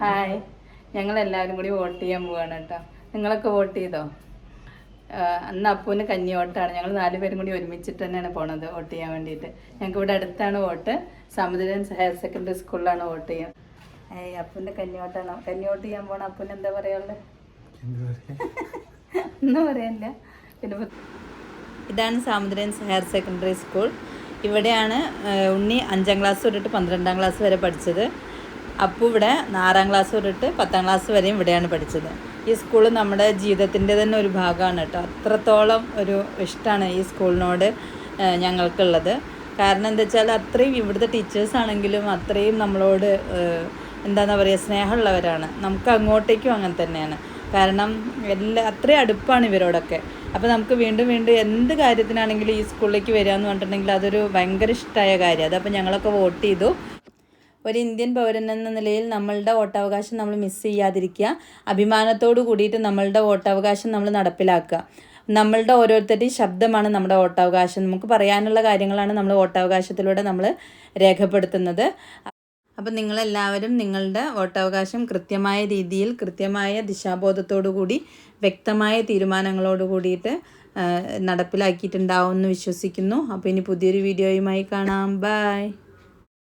Hi. ഞങ്ങളെല്ലാവരും കൂടി vote ചെയ്യാൻ പോവാണ് കേട്ടോ. നിങ്ങളൊക്കെ വോട്ട് ചെയ്തോ? അന്ന് അപ്പൂന് കഞ്ഞി വോട്ടാണ്. ഞങ്ങൾ നാലുപേരും കൂടി ഒരുമിച്ചിട്ട് തന്നെയാണ് പോണത് വോട്ട് ചെയ്യാൻ വേണ്ടിയിട്ട്. ഞങ്ങൾക്ക് ഇവിടെ അടുത്താണ് വോട്ട്. സമുദ്രൻ ഹയർ സെക്കൻഡറി സ്കൂളിലാണ് വോട്ട് ചെയ്യാൻ ഏയ് അപ്പൂന്റെ കഞ്ഞി വോട്ടാണ്? കഞ്ഞി വോട്ട് ചെയ്യാൻ പോണ അപ്പൂന് എന്താ പറയാനുള്ളത് ഒന്നും പറയാനില്ല. പിന്നെ ഇതാണ് സാമുദ്രൻസ് ഹയർ സെക്കൻഡറി സ്കൂൾ. ഇവിടെയാണ് ഉണ്ണി അഞ്ചാം ക്ലാസ് തൊട്ടിട്ട് പന്ത്രണ്ടാം ക്ലാസ് വരെ പഠിച്ചത്. അപ്പു ഇവിടെ ആറാം ക്ലാസ് തൊട്ടിട്ട് പത്താം ക്ലാസ് വരെയും ഇവിടെയാണ് പഠിച്ചത്. ഈ സ്കൂൾ നമ്മുടെ ജീവിതത്തിന്റെ തന്നെ ഒരു ഭാഗമാണ് കേട്ടോ. അത്രത്തോളം ഒരു ഇഷ്ടമാണ് ഈ സ്കൂളിനോട് ഞങ്ങൾക്കുള്ളത്. കാരണം എന്താ വെച്ചാൽ അത്രയും ഇവിടുത്തെ ടീച്ചേഴ്സ് ആണെങ്കിലും അത്രയും നമ്മളോട് എന്താണെന്ന് പറയുക സ്നേഹമുള്ളവരാണ്. നമുക്ക് അങ്ങോട്ടേക്കും അങ്ങനെ തന്നെയാണ്. കാരണം എല്ലാ അത്രയും അടുപ്പാണ് ഇവരോടൊക്കെ. അപ്പോൾ നമുക്ക് വീണ്ടും വീണ്ടും എന്ത് കാര്യത്തിനാണെങ്കിലും ഈ സ്കൂളിലേക്ക് വരിക എന്ന് പറഞ്ഞിട്ടുണ്ടെങ്കിൽ അതൊരു ഭയങ്കര ഇഷ്ടമായ കാര്യം അതപ്പോൾ ഞങ്ങളൊക്കെ വോട്ട് ചെയ്തു. ഒരു ഇന്ത്യൻ പൗരൻ എന്ന നിലയിൽ നമ്മളുടെ വോട്ടവകാശം നമ്മൾ മിസ് ചെയ്യാതിരിക്കുക. അഭിമാനത്തോടു കൂടിയിട്ട് നമ്മളുടെ വോട്ടവകാശം നമ്മൾ നടപ്പിലാക്കുക. നമ്മളുടെ ഓരോരുത്തരുടെയും ശബ്ദമാണ് നമ്മുടെ വോട്ടവകാശം. നമുക്ക് പറയാനുള്ള കാര്യങ്ങളാണ് നമ്മൾ വോട്ടവകാശത്തിലൂടെ നമ്മൾ രേഖപ്പെടുത്തുന്നത്. അപ്പം നിങ്ങളെല്ലാവരും നിങ്ങളുടെ വോട്ടവകാശം കൃത്യമായ രീതിയിൽ കൃത്യമായ ദിശാബോധത്തോടു കൂടി വ്യക്തമായ തീരുമാനങ്ങളോട് കൂടിയിട്ട് നടപ്പിലാക്കിയിട്ടുണ്ടാവുമെന്ന് വിശ്വസിക്കുന്നു. അപ്പോൾ ഇനി പുതിയൊരു വീഡിയോയുമായി കാണാം. ബൈ.